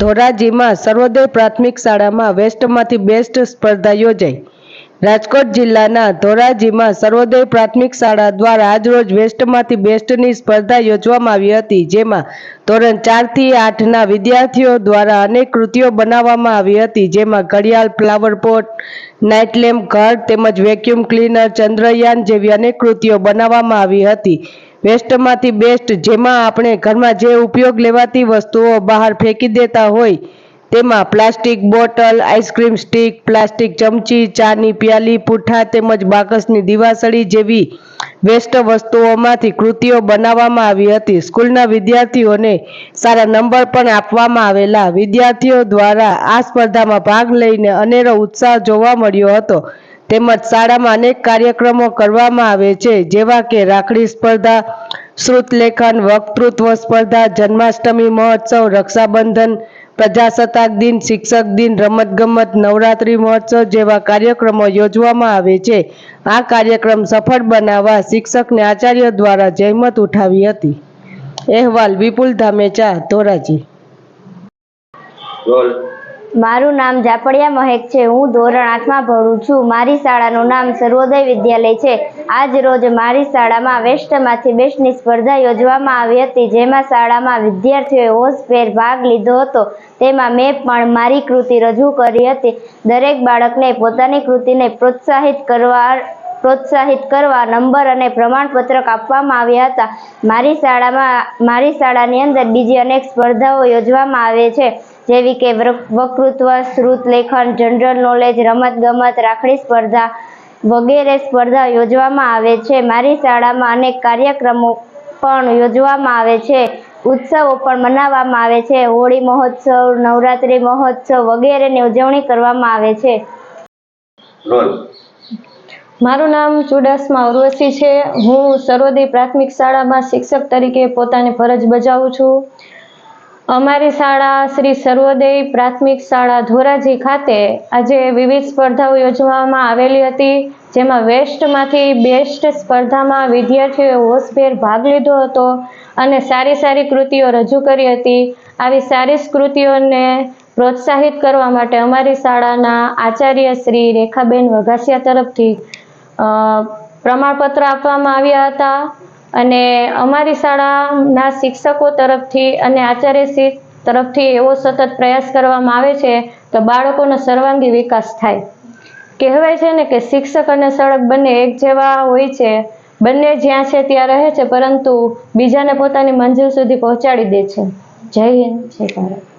ધોરાજીમાં સર્વોદય પ્રાથમિક શાળામાં વેસ્ટમાંથી બેસ્ટ સ્પર્ધા યોજાઈ. રાજકોટ જિલ્લાના ધોરાજીમાં સર્વોદય પ્રાથમિક શાળા દ્વારા આજરોજ વેસ્ટમાંથી બેસ્ટની સ્પર્ધા યોજવામાં આવી હતી, જેમાં ધોરણ ચારથી આઠના વિદ્યાર્થીઓ દ્વારા અનેક કૃતિઓ બનાવવામાં આવી હતી, જેમાં ઘડિયાળ, ફ્લાવર પોટ, નાઇટ ઘર તેમજ વેક્યુમ ક્લીનર, ચંદ્રયાન જેવી અનેક કૃતિઓ બનાવવામાં આવી હતી. વેસ્ટમાંથી બેસ્ટ જેમાં આપણે ઘરમાં જે ઉપયોગ લેવાતી વસ્તુઓ બહાર ફેંકી દેતા હોય તેમાં plastic bottle, ice cream stick, plastic ચમચી, ચાની પ્યાલી પૂઠા તેમજ બાકસની દીવાસળી જેવી વેસ્ટ વસ્તુઓમાંથી કૃતિઓ બનાવવામાં આવી હતી. સ્કૂલના વિદ્યાર્થીઓને સારા નંબર પણ આપવામાં આવેલા. વિદ્યાર્થીઓ દ્વારા આ સ્પર્ધામાં ભાગ લઈને અનેરો ઉત્સાહ જોવા મળ્યો હતો. તેમજ શાળામાં અનેક કાર્યક્રમો કરવામાં આવે છે, જેવા કે રાખડી સ્પર્ધા શ્રુતલેખન વક્તૃત્વ સ્પર્ધા, જન્માષ્ટમી મહોત્સવ, રક્ષાબંધન પ્રજાસત્તાક દિન, શિક્ષક દિન, રમતગમત, નવરાત્રી મહોત્સવ જેવા કાર્યક્રમો યોજવામાં આવે છે. આ કાર્યક્રમ સફળ બનાવવા શિક્ષકને આચાર્ય દ્વારા જહેમત ઉઠાવી હતી. અહેવાલ વિપુલ ધામેચા, ધોરાજી. મારું નામ જાપડિયા મહેક છે. હું ધોરણ આઠમાં ભણું છું. મારી શાળાનું નામ સર્વોદય વિદ્યાલય છે. આજ રોજ મારી શાળામાં વેસ્ટમાંથી બેસ્ટની સ્પર્ધા યોજવામાં આવી હતી, જેમાં શાળામાં વિદ્યાર્થીઓએ હોશભેર ભાગ લીધો હતો. તેમાં મેં પણ મારી કૃતિ રજૂ કરી હતી. દરેક બાળકને પોતાની કૃતિને પ્રોત્સાહિત કરવા પ્રોત્સાહિત કરવા નંબર અને પ્રમાણપત્રક આપવામાં આવ્યા હતા. મારી શાળામાં, મારી શાળાની અંદર બીજી અનેક સ્પર્ધાઓ યોજવામાં આવે છે. જેવી કે વૃ- વક્તૃત્વ શ્રુત લેખન જનરલ નોલેજ રમત ગમત રાખડી સ્પર્ધા વગેરે સ્પર્ધા યોજવામાં આવે છે. મારી શાળામાં અનેક કાર્યક્રમો પણ યોજવામાં આવે છે. ઉત્સવો પણ મનાવવામાં આવે છે. હોળી મહોત્સવ નવરાત્રી મહોત્સવ વગેરેની ઉજવણી કરવામાં આવે છે. મારું નામ ચુડાસમા ઉર્વશી છે. હું સર્વોદય પ્રાથમિક શાળામાં શિક્ષક તરીકે પોતાની ફરજ બજાવું છું. અમારી શાળા શ્રી સર્વોદય પ્રાથમિક શાળા ધોરાજી ખાતે આજે વિવિધ સ્પર્ધાઓ યોજવામાં આવેલી હતી, જેમાં વેસ્ટમાંથી બેસ્ટ સ્પર્ધામાં વિદ્યાર્થીઓએ હોશભેર ભાગ લીધો હતો અને સારી સારી કૃતિઓ રજૂ કરી હતી. આવી સારી કૃતિઓને પ્રોત્સાહિત કરવા માટે અમારી શાળાના આચાર્ય શ્રી રેખાબેન વઘાસિયા તરફથી પ્રમાણપત્ર આપવામાં આવ્યા હતા. અને અમારી શાળાના શિક્ષકો તરફથી અને આચાર્યશ્રી તરફથી એવો સતત પ્રયાસ કરવામાં આવે છે તો બાળકોનો સર્વાંગી વિકાસ થાય. કહેવાય છે ને કે શિક્ષક અને સડક બંને એક જેવા હોય છે. બંને જ્યાં છે ત્યાં રહે છે, પરંતુ બીજાને પોતાની મંજિલ સુધી પહોંચાડી દે છે. જય હિન્દ, જય ભારત.